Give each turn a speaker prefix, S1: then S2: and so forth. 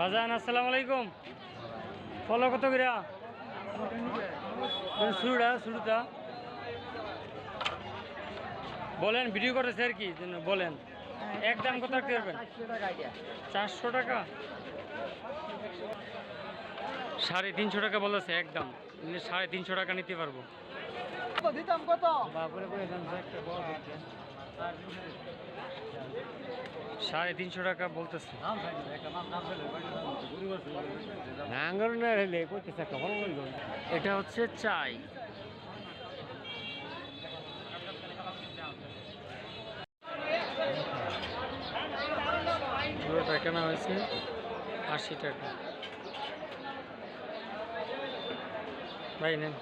S1: বাজান আসসালামু আলাইকুম। ফলো কত করে শুরুটা শুরুটা। বলেন ভিডিও করেছে আর কি বলেন। একদম কত রাখতে পারবেন? চারশো টাকা? সাড়ে তিনশো টাকা বলেছে একদম সাড়ে তিনশো টাকা নিতে পারব।
S2: দিতাম কত?
S1: সাড়ে তিনশো টাকা বলতেছে। এটা হচ্ছে চাই। পুরোটা কেনা হয়েছে আশি টাকা। ভাই নেন।